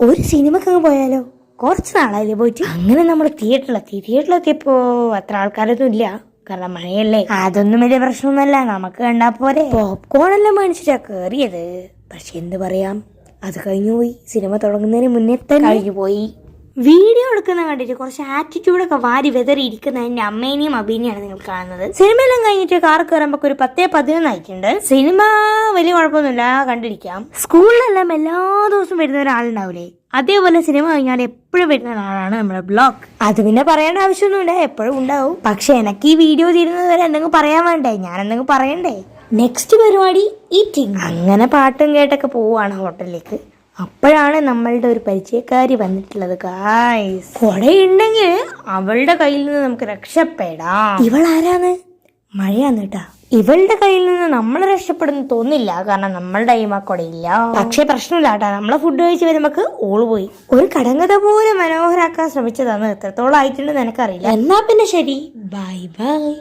ഒരു സിനിമക്ക് അങ്ങ് പോയാലോ? കുറച്ച് നാളായില്ലേ പോയിട്ട്? അങ്ങനെ നമ്മൾ തിയേറ്ററിലെത്തി. തിയേറ്ററിലെത്തിയപ്പോ അത്ര ആൾക്കാരൊന്നും ഇല്ല. കാരണം മഴയല്ലേ. അതൊന്നും വലിയ പ്രശ്നമൊന്നുമല്ല. നമുക്ക് കണ്ടാ പോരെ. പോപ്കോൺ എല്ലാം മേടിച്ചിട്ടാ കേറിയത്. പക്ഷെ എന്ത് പറയാം? അത് കഴിഞ്ഞു പോയി സിനിമ തുടങ്ങുന്നതിന് മുന്നേ തന്നെ കഴിഞ്ഞു പോയി വീഡിയോ എടുക്കുന്ന കണ്ടിട്ട് കുറച്ച് ആറ്റിറ്റ്യൂഡൊക്കെ വാരി വെതറിയിരിക്കുന്ന എന്റെ അമ്മേനെയും അബീനെയാണ് നിങ്ങൾ കാണുന്നത്. സിനിമയെല്ലാം കഴിഞ്ഞിട്ട് കാർ കയറുമ്പോ ഒരു പത്തേ പതിനൊന്നായിട്ടുണ്ട് സിനിമ വലിയ കുഴപ്പമൊന്നുമില്ല കണ്ടിരിക്കാം. സ്കൂളിലെല്ലാം എല്ലാ ദിവസവും വരുന്ന ഒരാളുണ്ടാവില്ലേ അതേപോലെ സിനിമ കഴിഞ്ഞാൽ എപ്പോഴും വരുന്ന ഒരാളാണ് നമ്മുടെ ബ്ലോഗ് അത് പിന്നെ പറയേണ്ട ആവശ്യമൊന്നുമില്ല എപ്പോഴും ഉണ്ടാവും. പക്ഷെ എനിക്ക് ഈ വീഡിയോ തീരുന്നത് വരെ എന്തെങ്കിലും പറയാൻ വേണ്ടേ? ഞാൻ എന്തെങ്കിലും പറയണ്ടേ? നെക്സ്റ്റ് പരിപാടി ഈറ്റിംഗ് അങ്ങനെ പാട്ടും കേട്ടൊക്കെ പോവാണ് ഹോട്ടലിലേക്ക്. അപ്പോഴാണ് നമ്മളുടെ ഒരു പരിചയക്കാരി വന്നിട്ടുള്ളത്. ഗായ്സ് കൊടയുണ്ടെങ്കിൽ അവളുടെ കയ്യിൽ നിന്ന് നമുക്ക് രക്ഷപ്പെടാം. ഇവൾ ആരാണ് മഴയാന്ന് കേട്ടാ. ഇവളുടെ കയ്യിൽ നിന്ന് നമ്മൾ രക്ഷപ്പെടുന്നു തോന്നില്ല. കാരണം നമ്മളുടെ കയ്യിൽ ആ കൊടയില്ല. പക്ഷേ പ്രശ്നമില്ല കേട്ടാ. നമ്മളെ ഫുഡ് കഴിച്ച് നമുക്ക് ഓൾ പോയി. ഒരു കടങ്കഥ പോലെ മനോഹരാക്കാൻ ശ്രമിച്ചതാണ്. എത്രത്തോളം ആയിട്ടുണ്ടെന്ന് എനിക്കറിയില്ല. എന്നാ പിന്നെ ശരി. Bye bye